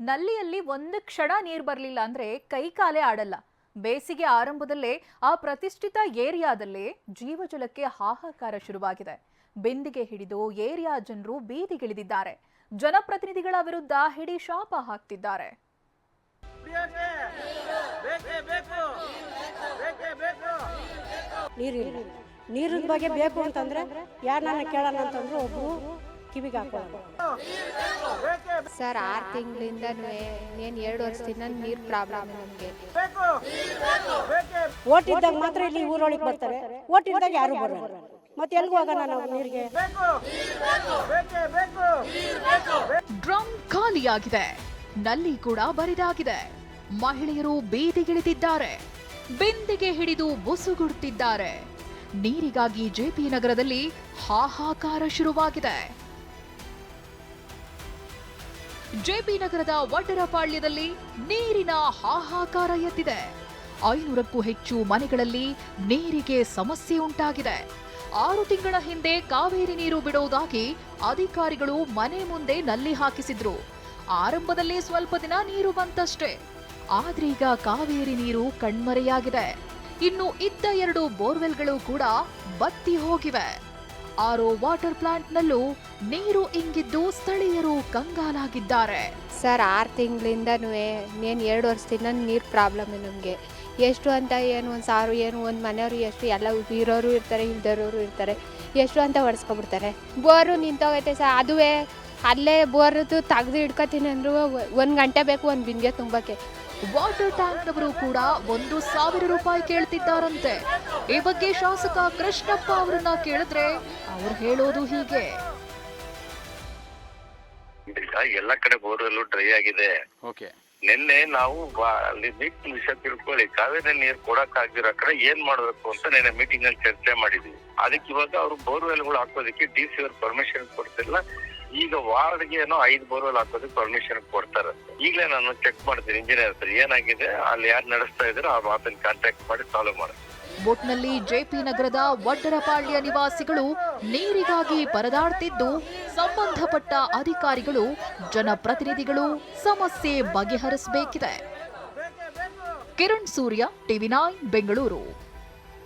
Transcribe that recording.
ನಲ್ಲಿಯಲ್ಲಿ ಒಂದು ಕ್ಷಣ ನೀರು ಬರಲಿಲ್ಲ ಅಂದ್ರೆ ಕೈಕಾಲೇ ಆಡಲ್ಲ. ಬೇಸಿಗೆ ಆರಂಭದಲ್ಲೇ ಆ ಪ್ರತಿಷ್ಠಿತ ಏರಿಯಾದಲ್ಲೇ ಜೀವಜಲಕ್ಕೆ ಹಾಹಾಕಾರ ಶುರುವಾಗಿದೆ. ಬೆಂದಿಗೆ ಹಿಡಿದು ಏರಿಯಾ ಜನರು ಬೀದಿಗಿಳಿದಿದ್ದಾರೆ. ಜನಪ್ರತಿನಿಧಿಗಳ ವಿರುದ್ಧ ಹಿಡಿ ಶಾಪ ಹಾಕ್ತಿದ್ದಾರೆ. ನೀರಿನ ಬಗ್ಗೆ ಬೇಕು ಅಂತಂದ್ರೆ ಯಾರನ್ನ ಕೇಳೋಣ ಅಂತಂದ್ರೆ ಒಬ್ರು ಕಿವಿಗೆ ಹಾಕೊಳ್ಳಲ್ಲ ಸರ್ ಆರು ತಿಂಗಳಿಂದ ಏನು ಎರಡು ವರ್ಷದಿಂದ ನೀರು ಪ್ರಾಬ್ಲಮ್ ನಮಗೆ. ಬೇಕು ಬೇಕೇ ಓಟ್ ಇದ್ದಾಗ ಮಾತ್ರ ಇಲ್ಲಿ ಊರೊಳಗೆ ಬರ್ತಾರೆ. ಓಟ್ ಇದ್ದಾಗ ಯಾರು ಬರಲ್ಲ. ಮತ್ತೆ ಎಲ್ಲಿಗೆ ಹೋಗೋಣ ನಾವು ನೀರಿಗೆ? ಬೇಕು ಬೇಕೇ ಬೇಕು ಡ್ರಮ್ ಖಾಲಿಯಾಗಿದೆ. ನಲ್ಲಿ ಕೂಡ ಬರಿದಾಗಿದೆ. ಮಹಿಳೆಯರು ಬೀದಿಗಿಳಿದಿದ್ದಾರೆ. ಬೆಂದಿಗೆ ಹಿಡಿದು ಬುಸುಗುಡುತ್ತಿದ್ದಾರೆ ನೀರಿಗಾಗಿ ಜೆಪಿ ನಗರದಲ್ಲಿ ಹಾಹಾಕಾರ ಶುರುವಾಗಿದೆ. ಜೆಪಿ ನಗರದ ವಡ್ಡರಪಾಳ್ಯದಲ್ಲಿ ನೀರಿನ ಹಾಹಾಕಾರ ಎದ್ದಿದೆ. ಐನೂರಕ್ಕೂ ಹೆಚ್ಚು ಮನೆಗಳಲ್ಲಿ ನೀರಿಗೆ ಸಮಸ್ಯೆ ಉಂಟಾಗಿದೆ. ಆರು ತಿಂಗಳ ಹಿಂದೆ ಕಾವೇರಿ ನೀರು ಬಿಡುವುದಾಗಿ ಅಧಿಕಾರಿಗಳು ಮನೆ ಮುಂದೆ ನಲ್ಲಿ ಹಾಕಿಸಿದ್ರು. ಆರಂಭದಲ್ಲಿ ಸ್ವಲ್ಪ ದಿನ ನೀರು ಬಂತಷ್ಟೇ. ಆದ್ರೀಗ ಕಾವೇರಿ ನೀರು ಕಣ್ಮರೆಯಾಗಿದೆ. ಇನ್ನು ಇದ್ದ ಎರಡು ಬೋರ್ವೆಲ್ಗಳು ಕೂಡ ಬತ್ತಿ ಹೋಗಿವೆ. ಆರೋ ವಾಟರ್ ಪ್ಲಾಂಟ್ನಲ್ಲೂ ನೀರು ಇಂಗಿದ್ದು ಸ್ಥಳೀಯರು ಕಂಗಾಲಾಗಿದ್ದಾರೆ. ಸರ್, ಆರು ತಿಂಗಳಿಂದ ಏನು ಎರಡು ವರ್ಷದಿಂದ ನೀರು ಪ್ರಾಬ್ಲಮ್ ನಮಗೆ. ಎಷ್ಟು ಅಂತ ಏನು ಒಂದು ಸಾರು, ಏನು ಒಂದು ಮನೆಯವರು ಎಷ್ಟು, ಎಲ್ಲ ಇರೋರು ಇರ್ತಾರೆ, ಇಲ್ದಿರೋರು ಇರ್ತಾರೆ, ಎಷ್ಟು ಅಂತ ಹೊಡ್ಸ್ಕೊಬಿಡ್ತಾರೆ ಬೋರು ನಿಂತೋಗೈತೆ ಸರ್, ಅದುವೇ ಅಲ್ಲೇ ಬೋರದ್ದು ತೆಗ್ದು ಇಟ್ಕೊತೀನಿ ಅಂದ್ರೂ ಒಂದು ಗಂಟೆ ಬೇಕು, ಒಂದು ಬಿಂದಿಗೆ ತುಂಬಕ್ಕೆ. ವಾಟರ್ ಟ್ಯಾಂಕ್ನವರು ಕೂಡ ಒಂದು ಸಾವಿರ ರೂಪಾಯಿ ಕೇಳ್ತಿದ್ದಾರಂತೆ. ಈ ಬಗ್ಗೆ ಶಾಸಕ ಕೃಷ್ಣಪ್ಪ ಅವರನ್ನ ಕೇಳಿದ್ರೆ ಅವ್ರು ಹೇಳೋದು ಹೀಗೆ. ಎಲ್ಲ ಕಡೆ ಬೋರ್ವೆಲ್ ಡ್ರೈ ಆಗಿದೆ. ಓಕೆ. ನಿನ್ನೆ ನಾವು ಅಲ್ಲಿ ಮೀಟಿಂಗ್ ವಿಷಯ ತಿಳ್ಕೊಳ್ಳಿ ಕಾವೇರಿ ನೀರ್ ಕೊಡಕ್ ಆಗಿರೋ ಕಡೆ ಏನ್ ಮಾಡ್ಬೇಕು ಅಂತ ನಿನ್ನೆ ಮೀಟಿಂಗ್ ಅಲ್ಲಿ ಚರ್ಚೆ ಮಾಡಿದ್ವಿ. ಅದಕ್ಕೆ ಇವಾಗ ಅವ್ರು ಬೋರ್ವೆಲ್ಗಳು ಹಾಕೋದಕ್ಕೆ ಡಿ ಸಿ ಅವ್ರ ಪರ್ಮಿಷನ್ ಕೊಡ್ತಿಲ್ಲ. ಈಗ ವಾರ್ಡ್ಗೆ ಏನೋ ಐದು ಬೋರ್ವೆಲ್ ಹಾಕೋದಕ್ಕೆ ಪರ್ಮಿಷನ್ ಕೊಡ್ತಾರೆ. ಈಗಲೇ ನಾನು ಚೆಕ್ ಮಾಡ್ತೀನಿ ಇಂಜಿನಿಯರ್ ಹತ್ರ ಏನಾಗಿದೆ, ಅಲ್ಲಿ ಯಾರು ನಡೆಸ್ತಾ ಇದ್ರು ಆ ಮಾತನ್ನ ಕಾಂಟ್ಯಾಕ್ಟ್ ಮಾಡಿ ಸಾಲ್ವ್ ಮಾಡ್ತೀನಿ ಒಟ್ನಲ್ಲಿ ಜೆಪಿ ನಗರದ ವಡ್ಡರಪಾಳ್ಯ ನಿವಾಸಿಗಳು ನೀರಿಗಾಗಿ ಪರದಾಡ್ತಿದ್ದು ಸಂಬಂಧಪಟ್ಟ ಅಧಿಕಾರಿಗಳು, ಜನಪ್ರತಿನಿಧಿಗಳು ಸಮಸ್ಯೆ ಬಗೆಹರಿಸಬೇಕಿದೆ. Kiran Surya, TV nine, Bengaluru.